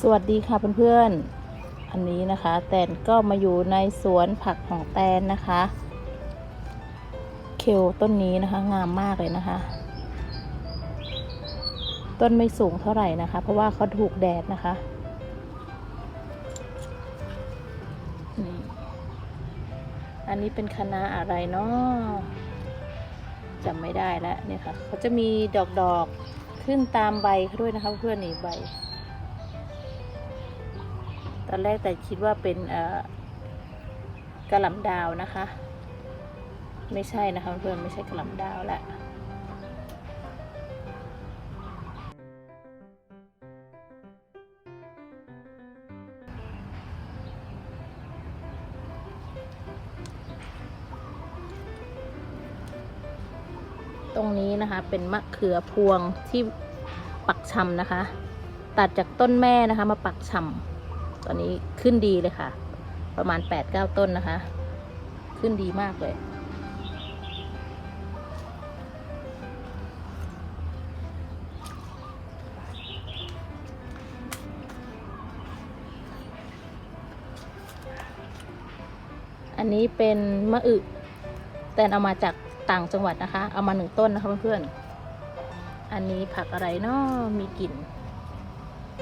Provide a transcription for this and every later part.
สวัสดีค่ะเพื่อนๆ อันนี้นะคะ แตนก็มาอยู่ในสวนผักของแตนนะคะ เคลต้นนี้นะคะงามมากเลยนะคะ ต้นไม่สูงเท่าไหร่นะคะ เพราะว่าเขาถูกแดดนะคะ นี่ อันนี้เป็นคณะอะไรเนาะจำไม่ได้แล้วเนี่ยค่ะเขาจะมีดอกๆ ขึ้นตามใบเขาด้วยนะคะเพื่อนนี่ใบ อนแรกแต่คิดว่าเป็นกระหล่ำดาวนะคะ ไม่ใช่นะคะเพื่อนไม่ใช่กระหล่ำดาวละตรงนี้นะคะเป็นมะเขือพวงที่ปักชำนะคะ ตัดจากต้นแม่นะคะมาปักชำ ตอนนี้ขึ้นดีเลยค่ะ ประมาณ8-9ต้นนะคะ ขึ้นดีมากเลยอันนี้เป็นมะอึแต่เอามาจากต่างจังหวัดนะคะ เอามาหนึ่งต้นนะคะเพื่อนๆ อันนี้ผักอะไรเนาะมีกลิ่น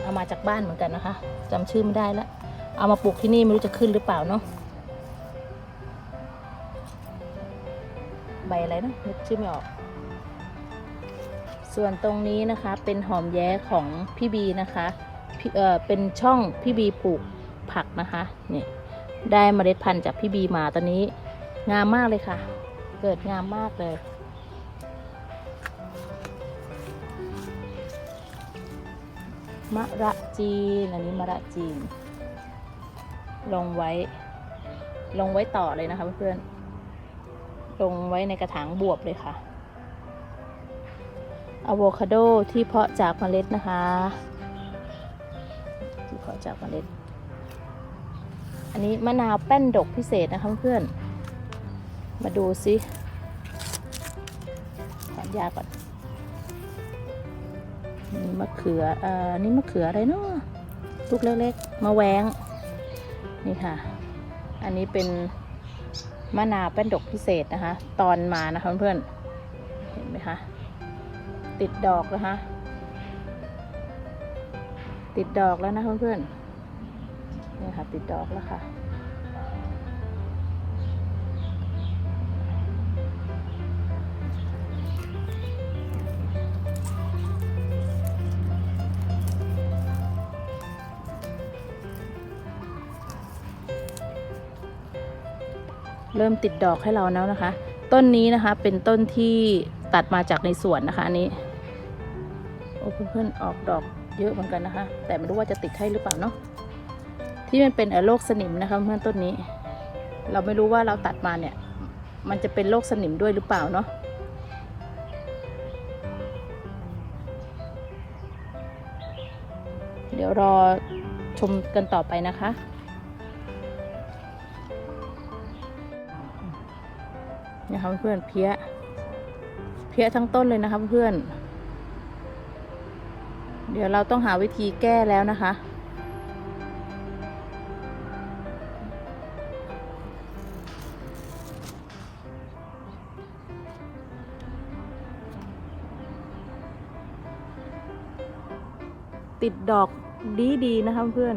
เอามาจากบ้านเหมือนกันนะคะจำชื่อไม่ได้แล้วเอามาปลูกที่นี่ไม่รู้จะขึ้นหรือเปล่าเนาะใบอะไรนะนึกชื่อไม่ออก ส่วนตรงนี้นะคะเป็นหอมแย้ของพี่บีนะคะเออเป็นช่องพี่บีปลูกผักนะคะนี่ได้เมล็ดพันธุ์จากพี่บีมาตอนนี้งามมากเลยค่ะ เกิดงามมากเลย มะระจีน อันนี้มะระจีน ลงไว้ ลงไว้ต่อเลยนะคะเพื่อนๆลงไว้ในกระถางบวบเลยค่ะอะโวคาโดที่เพาะจากเมล็ดนะคะ ที่เพาะจากเมล็ด อันนี้มะนาวแป้นดกพิเศษนะคะเพื่อน มาดูซิถอนยาก่อน นี่มะเขือเอ่อนี่มะเขืออะไรเนาะลูกเล็กๆมะแวงนี่ค่ะ อันนี้เป็นมะนาวแป้นดกพิเศษนะคะ ตอนมานะคะเพื่อนๆเห็นไหมคะติดดอกนะคะ ติดดอกแล้วนะเพื่อนๆนี่ค่ะ ติดดอกแล้วค่ะ เริ่มติดดอกให้เราแล้วนะคะ ต้นนี้นะคะเป็นต้นที่ตัดมาจากในสวนนะคะอันนี้โอ้เพื่อนๆออกดอกเยอะเหมือนกันนะคะ แต่ไม่รู้ว่าจะติดให้หรือเปล่าเนาะที่มันเป็นเออโรคสนิมนะคะเพื่อนต้นนี้ เราไม่รู้ว่าเราตัดมาเนี่ย มันจะเป็นโรคสนิมด้วยหรือเปล่าเนาะเดี๋ยวรอชมกันต่อไปนะคะ นะคะเพื่อนเพี้ยเพี้ยทั้งต้นเลยนะคะเพื่อนเดี๋ยวเราต้องหาวิธีแก้แล้วนะคะ ติดดอกดีๆนะคะเพื่อน